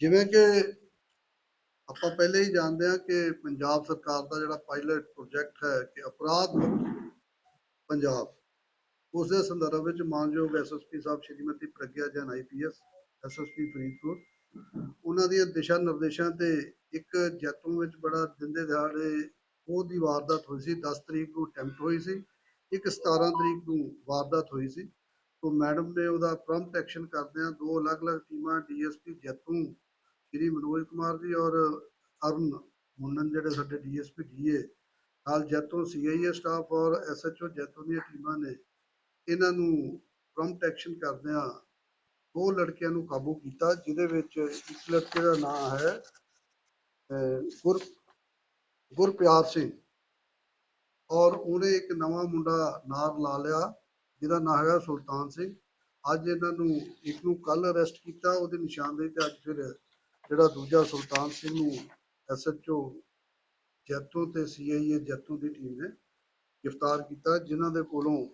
ਜਿਵੇਂ ਕਿ ਆਪਾਂ ਪਹਿਲੇ ਹੀ ਜਾਣਦੇ ਹਾਂ ਕਿ ਪੰਜਾਬ ਸਰਕਾਰ ਦਾ ਜਿਹੜਾ ਪਾਇਲਟ ਪ੍ਰੋਜੈਕਟ ਹੈ ਕਿ ਅਪਰਾਧ ਮੁਕਤ ਪੰਜਾਬ ਉਸ ਦੇ ਸੰਦਰਭ ਵਿੱਚ ਮਾਨਯੋਗ ਐਸਐਸਪੀ ਸਾਹਿਬ ਸ਼੍ਰੀਮਤੀ ਪ੍ਰਗਿਆ ਜੈਨ ਆਈਪੀਐਸ ਐਸਐਸਪੀ ਫਰੀਦਕੋਟ, ਉਹਨਾਂ ਦੀਆਂ ਦਿਸ਼ਾ ਨਿਰਦੇਸ਼ਾਂ ਤੇ ਇੱਕ ਜੈਤੂਨ ਵਿੱਚ ਬੜਾ ਦਿੰਦੇ ਦਿਹਾੜੇ ਉਹ ਦੀ ਵਾਰਦਾਤ ਹੋਈ ਸੀ 10 ਤਰੀਕ ਨੂੰ ਅਟੈਂਪਟ ਹੋਈ ਸੀ, ਇੱਕ 17 ਤਰੀਕ ਨੂੰ ਵਾਰਦਾਤ ਹੋਈ ਸੀ। ਤੋਂ ਮੈਡਮ ਨੇ ਉਹਦਾ ਪ੍ਰੰਪਟ ਐਕਸ਼ਨ ਕਰਦਿਆਂ ਦੋ ਅਲੱਗ-ਅਲੱਗ ਟੀਮਾਂ ਡੀਐਸਪੀ ਜੈਤੂਨ ਸ਼੍ਰੀ ਮਨੋਜ ਕੁਮਾਰ ਜੀ ਔਰ ਅਰੁਣ ਮੁੰਨਨ ਜਿਹੜੇ ਸਾਡੇ ਡੀਐਸਪੀ ਡੀਏ ਨਾਲ ਜੈਤੂਨ ਸੀਆਈਏ ਸਟਾਫ ਔਰ ਐਸਐਚਓ ਜੈਤੂਨ ਦੀਆਂ ਟੀਮਾਂ ਨੇ ਇਹਨਾਂ ਨੂੰ ਪ੍ਰੰਪਟ ਐਕਸ਼ਨ ਕਰਦਿਆਂ ਦੋ ਲੜਕਿਆਂ ਨੂੰ ਕਾਬੂ ਕੀਤਾ, ਜਿਹਦੇ ਵਿੱਚ ਇੱਕ ਲੜਕੇ ਦਾ ਨਾਮ ਹੈ ਗੁਰ ਗੁਰਪਿਆਰ ਸਿੰਘ ਔਰ ਉਹਨੇ ਇੱਕ ਨਵਾਂ ਮੁੰਡਾ ਨਾਲ ਲਾ ਲਿਆ, ਜਿਹਦਾ ਨਾਮ ਹੈਗਾ ਸੁਲਤਾਨ ਸਿੰਘ। ਅੱਜ ਇਹਨਾਂ ਨੂੰ, ਇੱਕ ਨੂੰ ਕੱਲ ਅਰੈਸਟ ਕੀਤਾ, ਉਹਦੇ ਨਿਸ਼ਾਨਦੇਹੀ ਤੇ ਅੱਜ ਫਿਰ ਜਿਹੜਾ ਦੂਜਾ ਸੁਲਤਾਨ ਸਿੰਘ ਨੂੰ ਐਸਐਚਓ ਜੈਤੋ ਤੇ ਸੀਆਈਏ ਜੈਤੋ ਦੀ ਟੀਮ ਨੇ ਗ੍ਰਿਫਤਾਰ ਕੀਤਾ, ਜਿਨ੍ਹਾਂ ਦੇ ਕੋਲੋਂ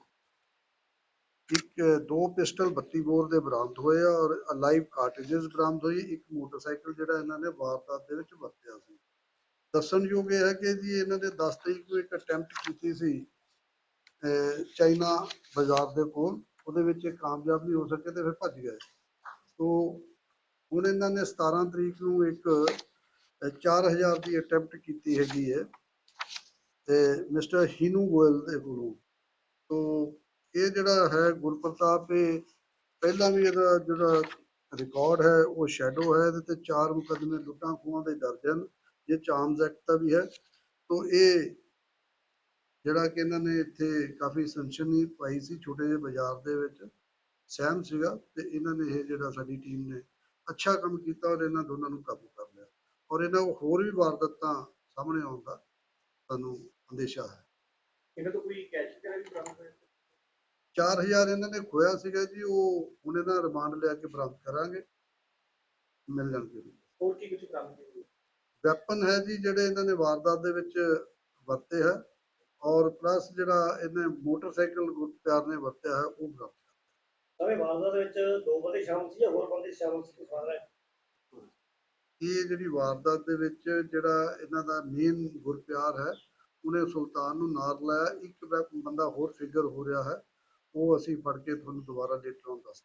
ਇੱਕ, ਦੋ ਪਿਸਟਲ 32 ਬੋਰ ਦੇ ਬਰਾਮਦ ਹੋਏ ਆ ਔਰ ਲਾਈਵ ਕਾਰਟ੍ਰਿਜਸ ਬਰਾਮਦ ਹੋਈ ਇੱਕ ਮੋਟਰਸਾਈਕਲ ਜਿਹੜਾ ਇਹਨਾਂ ਨੇ ਵਾਰਦਾਤ ਦੇ ਵਿੱਚ ਵਰਤਿਆ ਸੀ। ਦੱਸਣਯੋਗ ਇਹ ਹੈ ਕਿ ਜੀ ਇਹਨਾਂ ਨੇ 10 ਤਰੀਕ ਨੂੰ ਇੱਕ ਅਟੈਂਪਟ ਕੀਤੀ ਸੀ, ਅਹ, ਚਾਈਨਾ ਬਾਜ਼ਾਰ ਦੇ ਕੋਲ। ਉਹਦੇ ਵਿੱਚ ਇਹ ਕਾਮਯਾਬ ਨਹੀਂ ਹੋ ਸਕੇ ਤੇ ਫਿਰ ਭੱਜ ਗਏ। ਸੋ ਹੁਣ ਇਹਨਾਂ ਨੇ 17 ਤਰੀਕ ਨੂੰ ਇੱਕ, ਅਹ 4000 ਦੀ ਅਟੈਂਪਟ ਕੀਤੀ ਹੈਗੀ ਹੈ, ਤੇ ਮਿਸਟਰ ਹੀਨੂ ਗੋਇਲ ਦੇ ਕੋਲੋਂ। ਤੋ ਇਹ ਜਿਹੜਾ ਹੈ ਗੁਰਪ੍ਰਤਾਪ, ਇਹ ਪਹਿਲਾਂ ਵੀ ਇਹਦਾ ਜਿਹੜਾ ਰਿਕਾਰਡ ਹੈ, ਉਹ ਸ਼ੈਡੋ ਹੈ, ਇਹਦੇ ਤੇ ਚਾਰ ਮੁਕੱਦਮੇ ਲੁੱਟਾਂ ਖੋਹਾਂ ਦੇ ਦਰਜ ਹਨ, ਜੇ ਚਾਰਮਸ ਐਕਟ ਦਾ ਵੀ ਹੈ। ਤੋ ਇਹ ਜਿਹੜਾ ਕਿ ਇਹਨਾਂ ਨੇ ਇੱਥੇ ਕਾਫੀ ਸਨਸ਼ਨੀ ਪਾਈ ਸੀ, ਛੋਟੇ ਜਿਹੇ ਬਾਜ਼ਾਰ ਦੇ ਵਿੱਚ, ਸਹਿਮ ਸੀਗਾ, ਤੇ ਇਹਨਾਂ ਨੇ ਇਹ ਜਿਹੜਾ ਸਾਡੀ ਟੀਮ ਨੇ ਅੱਛਾ ਕੰਮ ਕੀਤਾ ਔਰ ਇਹਨਾਂ ਦੋਨਾਂ ਨੂੰ ਕਾਬੂ ਕਰ ਲਿਆ। ਔਰ ਇਹਨਾਂ ਕੋਲ ਹੋਰ ਵੀ ਵਾਰਦਾਤਾਂ ਸਾਹਮਣੇ ਆਉਣ ਦਾ ਸਾਨੂੰ ਅੰਦੇਸ਼ਾ ਹੈ। ਇਹਨਾਂ ਤੋਂ ਕੋਈ ਕੈਸ਼ ਵਗੈਰਾ ਵੀ ਬਰਾਮਦ ਹੋਇਆ? 4000 ਇਹਨਾਂ ਨੇ ਖੋਇਆ ਸੀਗਾ ਜੀ ਉਹ ਹੁਣ ਇਹਨਾਂ ਰਿਮਾਂਡ ਲਿਆ ਕੇ ਬਰਾਮਦ ਕਰਾਂਗੇ। ਮਿਲ ਜਾਣਗੇ। ਹੋਰ ਕੀ ਕੁਝ ਬਰਾਮਦ ਹੋਇਆ? ਵੈਪਨ ਹੈ ਜੀ ਜਿਹੜੇ ਇਹਨਾਂ ਨੇ ਵਾਰਦਾਤ ਦੇ ਵਿੱਚ ਵਰਤੇ ਹੈ। ਔਰ ਪਲੱਸ ਜਿਹੜਾ ਇਹਨੇ ਮੋਟਰਸਾਈਕਲ ਗੁਰਪਿਆਰ ਨੇ ਵਰਤਿਆ ਹੈ ਉਹ ਬਰਾਮਦ ਸਵੇ ਵਾਰਦਾਤ ਵਿੱਚ ਦੋ ਬੰਦੇ ਸ਼ਾਮਲ ਸੀ ਜਾਂ ਹੋਰ ਬੰਦੇ ਸ਼ਾਮਲ ਸੀ, ਕੋਈ ਫ਼ਰਕ ਇਹ ਜਿਹੜੀ ਵਾਰਦਾਤ ਦੇ ਵਿੱਚ ਜਿਹੜਾ ਇਹਨਾਂ ਦਾ ਮੇਨ ਗੁਰਪਿਆਰ ਹੈ, ਉਹਨੇ ਸੁਲਤਾਨ ਨੂੰ ਨਾਲ ਲਾਇਆ। ਇੱਕ ਬੰਦਾ ਹੋਰ ਫਿਗਰ ਹੋ ਰਿਹਾ ਹੈ, ਉਹ ਅਸੀਂ ਫੜ ਕੇ ਤੁਹਾਨੂੰ ਦੁਬਾਰਾ ਲੇਟਰ ਔਨ ਦੱਸ